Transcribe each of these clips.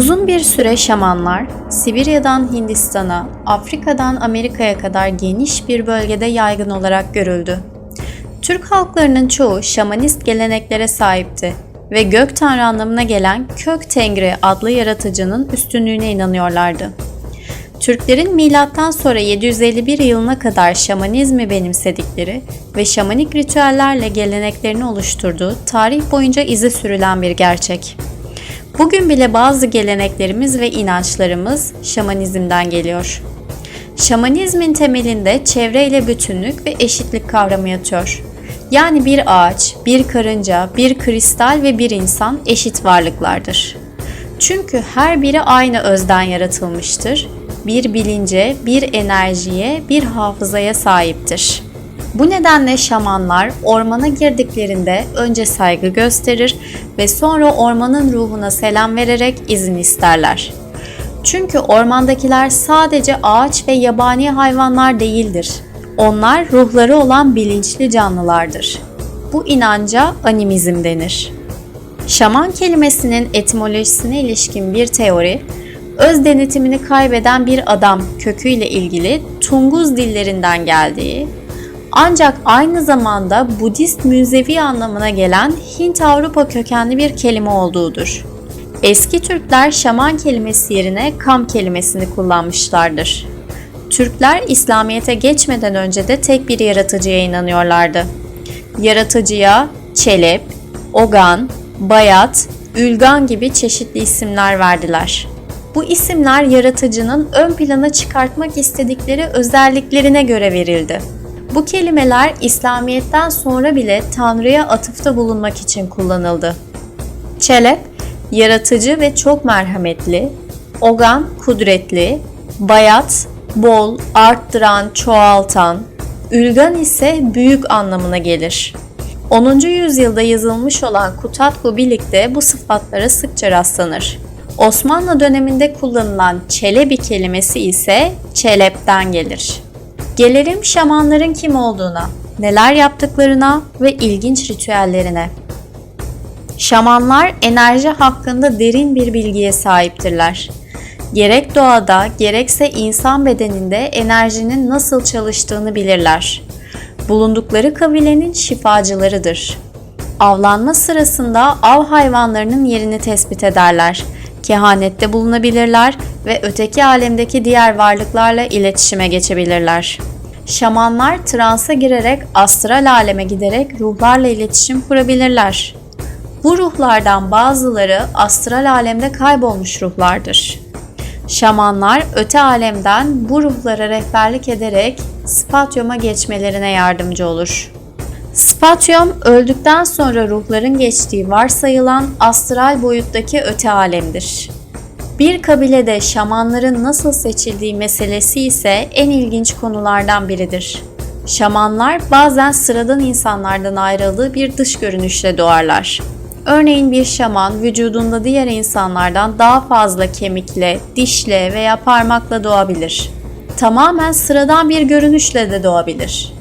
Uzun bir süre şamanlar, Sibirya'dan Hindistan'a, Afrika'dan Amerika'ya kadar geniş bir bölgede yaygın olarak görüldü. Türk halklarının çoğu şamanist geleneklere sahipti ve gök tanrı anlamına gelen Kök Tengri adlı yaratıcının üstünlüğüne inanıyorlardı. Türklerin milattan sonra 751 yılına kadar şamanizmi benimsedikleri ve şamanik ritüellerle geleneklerini oluşturduğu tarih boyunca izi sürülen bir gerçek. Bugün bile bazı geleneklerimiz ve inançlarımız şamanizmden geliyor. Şamanizmin temelinde çevreyle bütünlük ve eşitlik kavramı yatıyor. Yani bir ağaç, bir karınca, bir kristal ve bir insan eşit varlıklardır. Çünkü her biri aynı özden yaratılmıştır. Bir bilince, bir enerjiye, bir hafızaya sahiptir. Bu nedenle şamanlar ormana girdiklerinde önce saygı gösterir ve sonra ormanın ruhuna selam vererek izin isterler. Çünkü ormandakiler sadece ağaç ve yabani hayvanlar değildir. Onlar ruhları olan bilinçli canlılardır. Bu inanca animizm denir. Şaman kelimesinin etimolojisine ilişkin bir teori, öz denetimini kaybeden bir adam köküyle ilgili Tunguz dillerinden geldiği, ancak aynı zamanda Budist münzevi anlamına gelen Hint-Avrupa kökenli bir kelime olduğudur. Eski Türkler şaman kelimesi yerine kam kelimesini kullanmışlardır. Türkler İslamiyet'e geçmeden önce de tek bir yaratıcıya inanıyorlardı. Yaratıcıya Çelep, Ogan, Bayat, Ülgan gibi çeşitli isimler verdiler. Bu isimler yaratıcının ön plana çıkartmak istedikleri özelliklerine göre verildi. Bu kelimeler İslamiyet'ten sonra bile Tanrı'ya atıfta bulunmak için kullanıldı. Çelep, yaratıcı ve çok merhametli, Ogan, kudretli, Bayat, bol, arttıran, çoğaltan, Ülgan ise büyük anlamına gelir. 10. yüzyılda yazılmış olan Kutatku Bilik'te bu sıfatlara sıkça rastlanır. Osmanlı döneminde kullanılan Çelebi kelimesi ise Çelep'ten gelir. Gelelim şamanların kim olduğuna, neler yaptıklarına ve ilginç ritüellerine. Şamanlar enerji hakkında derin bir bilgiye sahiptirler. Gerek doğada gerekse insan bedeninde enerjinin nasıl çalıştığını bilirler. Bulundukları kabilenin şifacılarıdır. Avlanma sırasında av hayvanlarının yerini tespit ederler. Kehanette bulunabilirler ve öteki alemdeki diğer varlıklarla iletişime geçebilirler. Şamanlar transa girerek astral aleme giderek ruhlarla iletişim kurabilirler. Bu ruhlardan bazıları astral alemde kaybolmuş ruhlardır. Şamanlar öte alemden bu ruhlara rehberlik ederek spatyoma geçmelerine yardımcı olur. Spatyom öldükten sonra ruhların geçtiği varsayılan astral boyuttaki öte alemdir. Bir kabilede şamanların nasıl seçildiği meselesi ise en ilginç konulardan biridir. Şamanlar bazen sıradan insanlardan ayrıldığı bir dış görünüşle doğarlar. Örneğin bir şaman vücudunda diğer insanlardan daha fazla kemikle, dişle veya parmakla doğabilir. Tamamen sıradan bir görünüşle de doğabilir.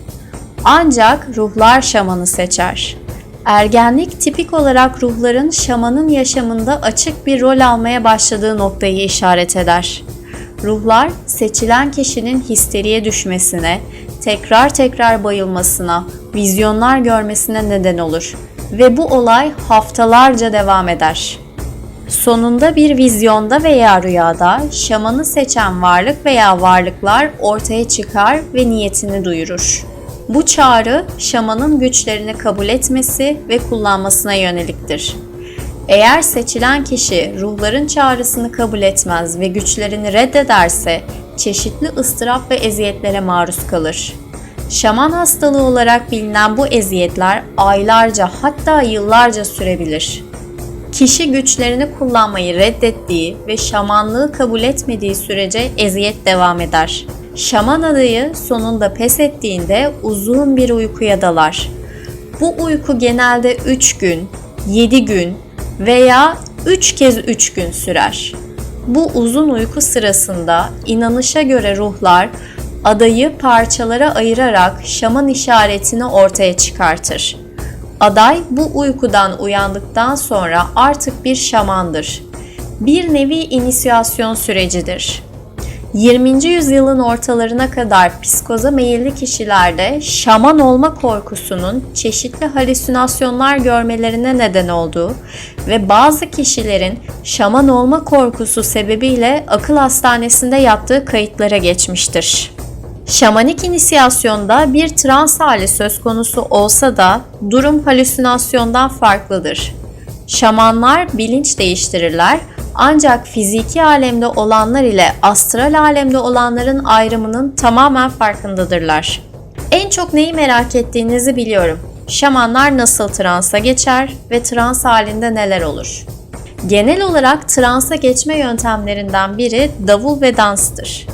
Ancak ruhlar şamanı seçer. Ergenlik tipik olarak ruhların şamanın yaşamında açık bir rol almaya başladığı noktayı işaret eder. Ruhlar seçilen kişinin histeriye düşmesine, tekrar tekrar bayılmasına, vizyonlar görmesine neden olur ve bu olay haftalarca devam eder. Sonunda bir vizyonda veya rüyada şamanı seçen varlık veya varlıklar ortaya çıkar ve niyetini duyurur. Bu çağrı şamanın güçlerini kabul etmesi ve kullanmasına yöneliktir. Eğer seçilen kişi ruhların çağrısını kabul etmez ve güçlerini reddederse çeşitli ıstırap ve eziyetlere maruz kalır. Şaman hastalığı olarak bilinen bu eziyetler aylarca hatta yıllarca sürebilir. Kişi güçlerini kullanmayı reddettiği ve şamanlığı kabul etmediği sürece eziyet devam eder. Şaman adayı sonunda pes ettiğinde uzun bir uykuya dalar. Bu uyku genelde 3 gün, 7 gün veya 3 kez 3 gün sürer. Bu uzun uyku sırasında inanışa göre ruhlar adayı parçalara ayırarak şaman işaretini ortaya çıkartır. Aday bu uykudan uyandıktan sonra artık bir şamandır. bir nevi inisiyasyon sürecidir. 20. yüzyılın ortalarına kadar psikoza meyilli kişilerde şaman olma korkusunun çeşitli halüsinasyonlar görmelerine neden olduğu ve bazı kişilerin şaman olma korkusu sebebiyle akıl hastanesinde yattığı kayıtlara geçmiştir. Şamanik inisiyasyonda bir trans hali söz konusu olsa da durum halüsinasyondan farklıdır. Şamanlar bilinç değiştirirler ancak fiziki alemde olanlar ile astral alemde olanların ayrımının tamamen farkındadırlar. En çok neyi merak ettiğinizi biliyorum. Şamanlar nasıl transa geçer ve trans halinde neler olur? Genel olarak transa geçme yöntemlerinden biri davul ve danstır.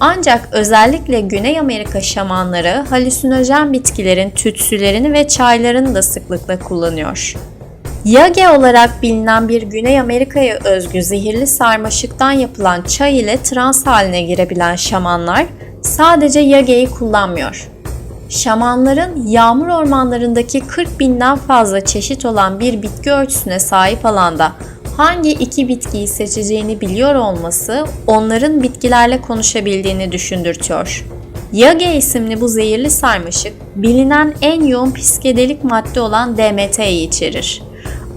Ancak özellikle Güney Amerika şamanları halüsinojen bitkilerin tütsülerini ve çaylarını da sıklıkla kullanıyor. Yage olarak bilinen bir Güney Amerika'ya özgü zehirli sarmaşıktan yapılan çay ile trans haline girebilen şamanlar sadece yageyi kullanmıyor. Şamanların yağmur ormanlarındaki 40 binden fazla çeşit olan bir bitki örtüsüne sahip alanda hangi iki bitkiyi seçeceğini biliyor olması onların bitkilerle konuşabildiğini düşündürtüyor. Yage isimli bu zehirli sarmaşık bilinen en yoğun psikedelik madde olan DMT'yi içerir.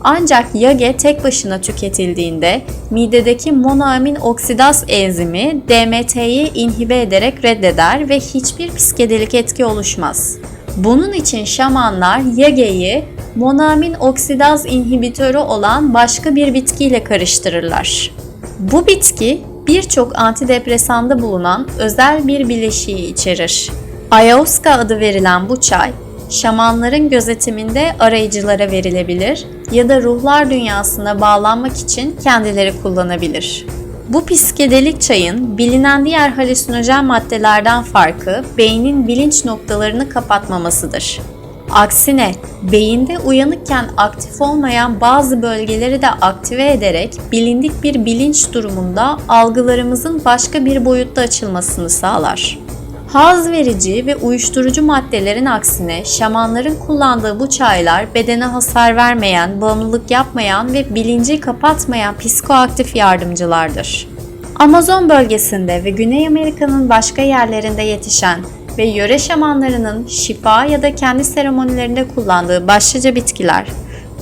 Ancak yage tek başına tüketildiğinde midedeki monoamin oksidaz enzimi DMT'yi inhibe ederek reddeder ve hiçbir psikedelik etki oluşmaz. Bunun için şamanlar yageyi monoamin oksidaz inhibitörü olan başka bir bitkiyle karıştırırlar. Bu bitki birçok antidepresanda bulunan özel bir bileşiği içerir. Ayahuasca adı verilen bu çay, şamanların gözetiminde arayıcılara verilebilir ya da ruhlar dünyasına bağlanmak için kendileri kullanabilir. Bu psikedelik çayın bilinen diğer halüsinojen maddelerden farkı beynin bilinç noktalarını kapatmamasıdır. Aksine beyinde uyanıkken aktif olmayan bazı bölgeleri de aktive ederek bilindik bir bilinç durumunda algılarımızın başka bir boyutta açılmasını sağlar. Haz verici ve uyuşturucu maddelerin aksine şamanların kullandığı bu çaylar bedene hasar vermeyen, bağımlılık yapmayan ve bilinci kapatmayan psikoaktif yardımcılardır. Amazon bölgesinde ve Güney Amerika'nın başka yerlerinde yetişen ve yöre şamanlarının şifa ya da kendi seremonilerinde kullandığı başlıca bitkiler,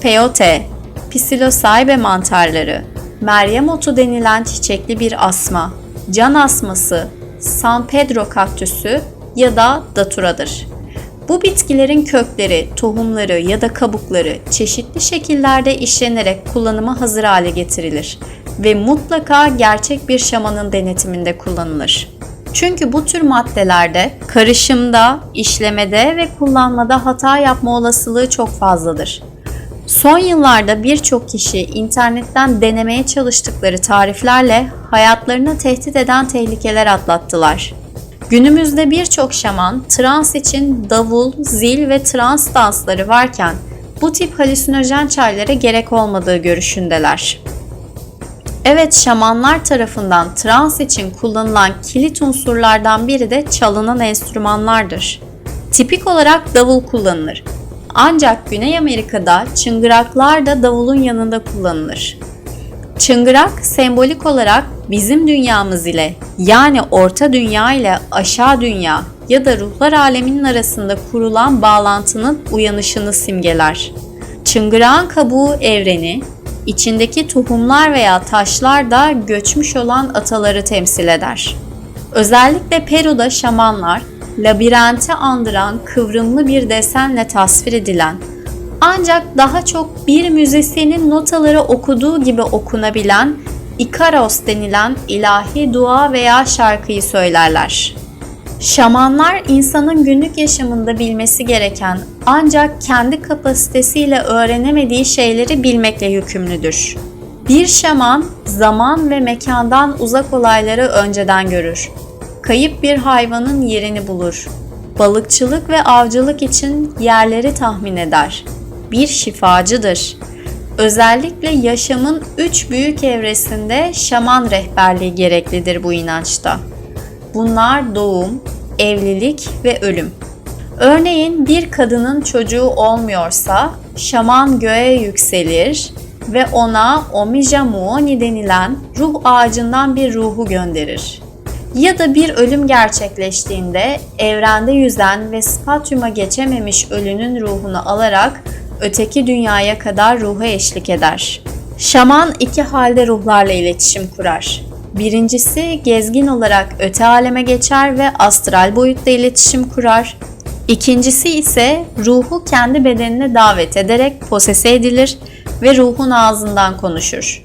peyote, psilocybin mantarları, Meryem otu denilen çiçekli bir asma, can asması, San Pedro kaktüsü ya da daturadır. Bu bitkilerin kökleri, tohumları ya da kabukları çeşitli şekillerde işlenerek kullanıma hazır hale getirilir ve mutlaka gerçek bir şamanın denetiminde kullanılır. Çünkü bu tür maddelerde karışımda, işlemede ve kullanmada hata yapma olasılığı çok fazladır. Son yıllarda birçok kişi internetten denemeye çalıştıkları tariflerle hayatlarını tehdit eden tehlikeler atlattılar. Günümüzde birçok şaman trans için davul, zil ve trans dansları varken bu tip halüsinojen çaylara gerek olmadığı görüşündeler. Evet şamanlar tarafından trans için kullanılan kilit unsurlardan biri de çalınan enstrümanlardır. Tipik olarak davul kullanılır. Ancak Güney Amerika'da çıngıraklar da davulun yanında kullanılır. Çıngırak sembolik olarak bizim dünyamız ile yani orta dünya ile aşağı dünya ya da ruhlar aleminin arasında kurulan bağlantının uyanışını simgeler. Çıngırağın kabuğu evreni, içindeki tohumlar veya taşlar da göçmüş olan ataları temsil eder. Özellikle Peru'da şamanlar labirenti andıran kıvrımlı bir desenle tasvir edilen ancak daha çok bir müzisyenin notaları okuduğu gibi okunabilen Ikaros denilen ilahi dua veya şarkıyı söylerler. Şamanlar insanın günlük yaşamında bilmesi gereken ancak kendi kapasitesiyle öğrenemediği şeyleri bilmekle yükümlüdür. Bir şaman zaman ve mekandan uzak olayları önceden görür. Kayıp bir hayvanın yerini bulur. Balıkçılık ve avcılık için yerleri tahmin eder. Bir şifacıdır. Özellikle yaşamın üç büyük evresinde şaman rehberliği gereklidir bu inançta. Bunlar doğum, evlilik ve ölüm. Örneğin bir kadının çocuğu olmuyorsa şaman göğe yükselir, ve ona Omija Muoni denilen ruh ağacından bir ruhu gönderir. Ya da bir ölüm gerçekleştiğinde evrende yüzen ve spatyuma geçememiş ölünün ruhunu alarak öteki dünyaya kadar ruha eşlik eder. Şaman iki halde ruhlarla iletişim kurar. Birincisi gezgin olarak öte aleme geçer ve astral boyutta iletişim kurar. İkincisi ise ruhu kendi bedenine davet ederek posese edilir ve ruhun ağzından konuşur.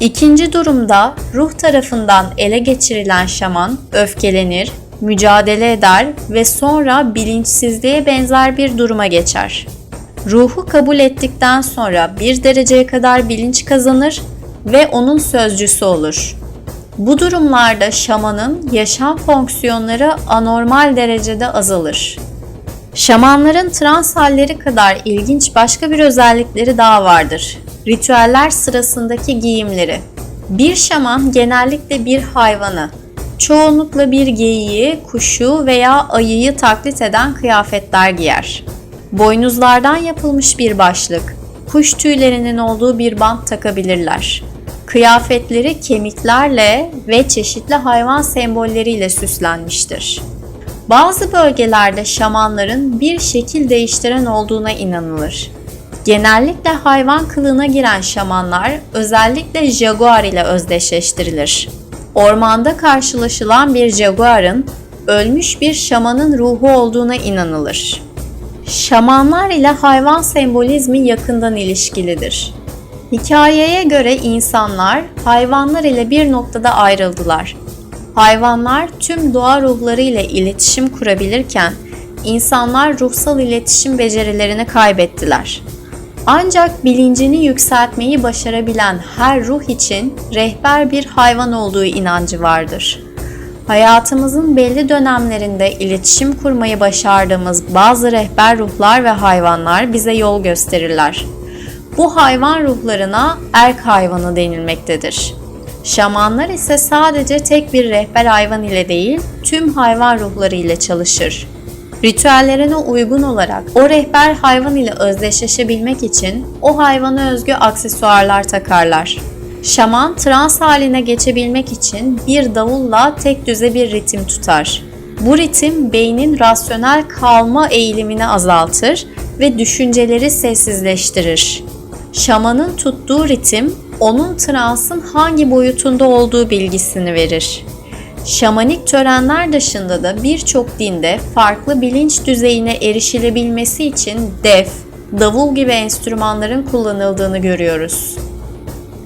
İkinci durumda ruh tarafından ele geçirilen şaman öfkelenir, mücadele eder ve sonra bilinçsizliğe benzer bir duruma geçer. Ruhu kabul ettikten sonra bir dereceye kadar bilinç kazanır ve onun sözcüsü olur. Bu durumlarda şamanın yaşam fonksiyonları anormal derecede azalır. Şamanların trans halleri kadar ilginç başka bir özellikleri daha vardır. Ritüeller sırasındaki giyimleri. Bir şaman genellikle bir hayvanı, çoğunlukla bir geyiği, kuşu veya ayıyı taklit eden kıyafetler giyer. Boynuzlardan yapılmış bir başlık, kuş tüylerinin olduğu bir bant takabilirler. Kıyafetleri kemiklerle ve çeşitli hayvan sembolleriyle süslenmiştir. Bazı bölgelerde şamanların bir şekil değiştiren olduğuna inanılır. Genellikle hayvan kılığına giren şamanlar özellikle jaguar ile özdeşleştirilir. Ormanda karşılaşılan bir jaguarın ölmüş bir şamanın ruhu olduğuna inanılır. Şamanlar ile hayvan sembolizmi yakından ilişkilidir. Hikayeye göre insanlar hayvanlar ile bir noktada ayrıldılar. Hayvanlar tüm doğa ruhları ile iletişim kurabilirken insanlar ruhsal iletişim becerilerini kaybettiler. Ancak bilincini yükseltmeyi başarabilen her ruh için rehber bir hayvan olduğu inancı vardır. Hayatımızın belli dönemlerinde iletişim kurmayı başardığımız bazı rehber ruhlar ve hayvanlar bize yol gösterirler. Bu hayvan ruhlarına erk hayvanı denilmektedir. Şamanlar ise sadece tek bir rehber hayvan ile değil, tüm hayvan ruhları ile çalışır. Ritüellerine uygun olarak o rehber hayvan ile özdeşleşebilmek için o hayvana özgü aksesuarlar takarlar. Şaman trans haline geçebilmek için bir davulla tek düze bir ritim tutar. Bu ritim beynin rasyonel kalma eğilimini azaltır ve düşünceleri sessizleştirir. Şamanın tuttuğu ritim onun transın hangi boyutunda olduğu bilgisini verir. Şamanik törenler dışında da birçok dinde farklı bilinç düzeyine erişilebilmesi için def, davul gibi enstrümanların kullanıldığını görüyoruz.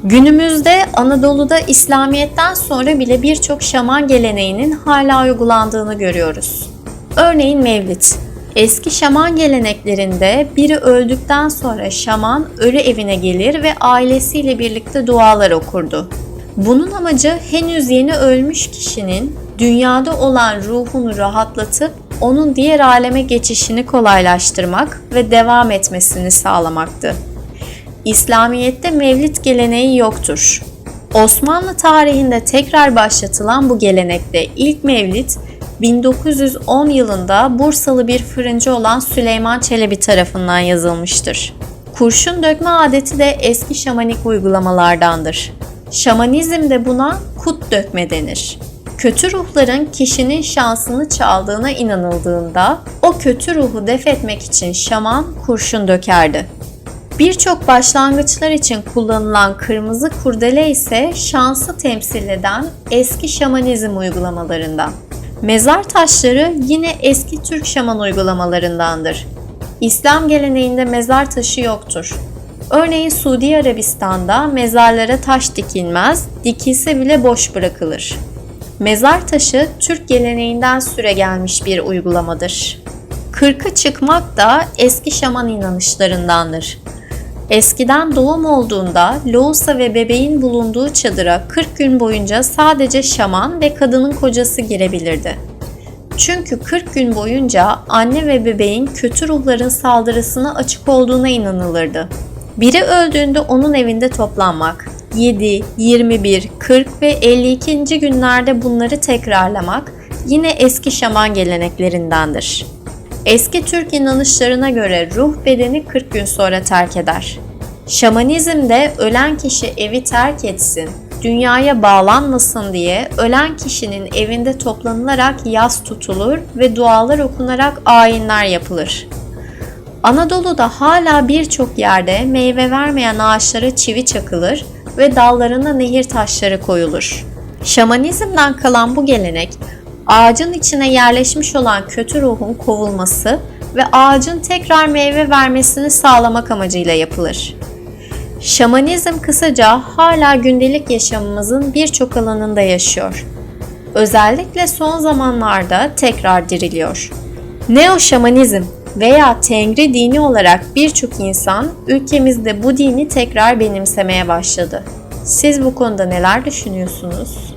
Günümüzde Anadolu'da İslamiyet'ten sonra bile birçok şaman geleneğinin hala uygulandığını görüyoruz. Örneğin Mevlid. Eski şaman geleneklerinde biri öldükten sonra şaman ölü evine gelir ve ailesiyle birlikte dualar okurdu. Bunun amacı henüz yeni ölmüş kişinin dünyada olan ruhunu rahatlatıp onun diğer aleme geçişini kolaylaştırmak ve devam etmesini sağlamaktı. İslamiyet'te mevlid geleneği yoktur. Osmanlı tarihinde tekrar başlatılan bu gelenekte ilk mevlid 1910 yılında Bursalı bir fırıncı olan Süleyman Çelebi tarafından yazılmıştır. Kurşun dökme adeti de eski şamanik uygulamalardandır. Şamanizmde buna kut dökme denir. Kötü ruhların kişinin şansını çaldığına inanıldığında o kötü ruhu def etmek için şaman kurşun dökerdi. Birçok başlangıçlar için kullanılan kırmızı kurdele ise şansı temsil eden eski şamanizm uygulamalarından. Mezar taşları yine eski Türk şaman uygulamalarındandır. İslam geleneğinde mezar taşı yoktur. Örneğin Suudi Arabistan'da mezarlara taş dikilmez, dikilse bile boş bırakılır. Mezar taşı Türk geleneğinden süre gelmiş bir uygulamadır. Kırkı çıkmak da eski şaman inanışlarındandır. Eskiden doğum olduğunda loğusa ve bebeğin bulunduğu çadıra 40 gün boyunca sadece şaman ve kadının kocası girebilirdi. Çünkü 40 gün boyunca anne ve bebeğin kötü ruhların saldırısına açık olduğuna inanılırdı. Biri öldüğünde onun evinde toplanmak, 7, 21, 40 ve 52. günlerde bunları tekrarlamak yine eski şaman geleneklerindendir. Eski Türk inanışlarına göre ruh bedeni 40 gün sonra terk eder. Şamanizmde ölen kişi evi terk etsin, dünyaya bağlanmasın diye ölen kişinin evinde toplanılarak yas tutulur ve dualar okunarak ayinler yapılır. Anadolu'da hala birçok yerde meyve vermeyen ağaçlara çivi çakılır ve dallarına nehir taşları koyulur. Şamanizmden kalan bu gelenek, ağacın içine yerleşmiş olan kötü ruhun kovulması ve ağacın tekrar meyve vermesini sağlamak amacıyla yapılır. Şamanizm kısaca hala gündelik yaşamımızın birçok alanında yaşıyor. Özellikle son zamanlarda tekrar diriliyor. Neo şamanizm veya Tengri dini olarak birçok insan ülkemizde bu dini tekrar benimsemeye başladı. Siz bu konuda neler düşünüyorsunuz?